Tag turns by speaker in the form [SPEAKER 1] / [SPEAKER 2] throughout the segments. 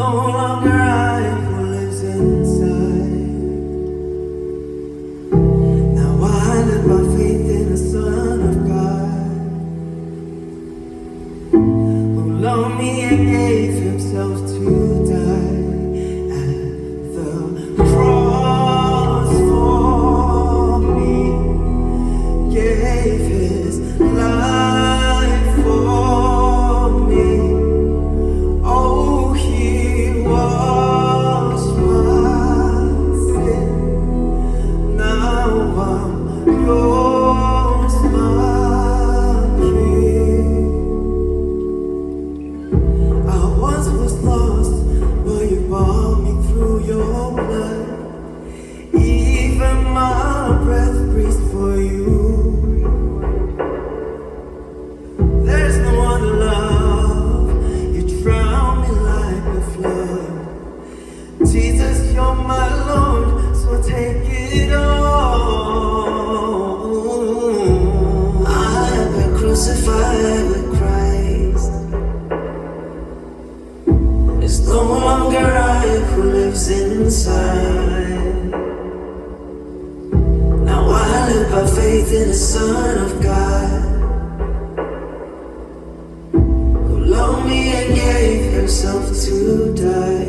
[SPEAKER 1] no longer I who lives inside. Now I live by faith in the Son of God, who me and gave Himself to. crucified with Christ. It's no longer I who lives inside. Now I live by faith in the Son of God Who loved me and gave himself to die.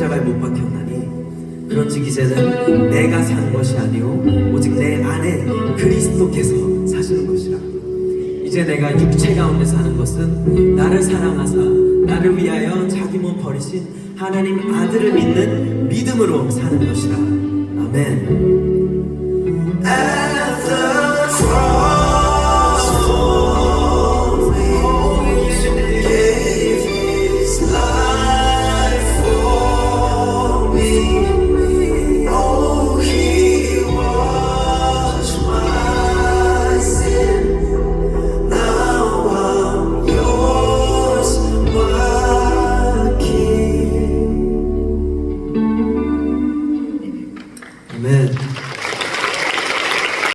[SPEAKER 1] 십자가에 못 박혔나니? 그런즉 이제는 내가 사는 것이 아니요 오직 내 안에 그리스도께서 사시는 것이라. 이제 내가 육체 가운데 사는 것은 나를 사랑하사 나를 위하여 자기 몸 버리신 하나님 아들을 믿는 믿음으로 사는 것이라. 아멘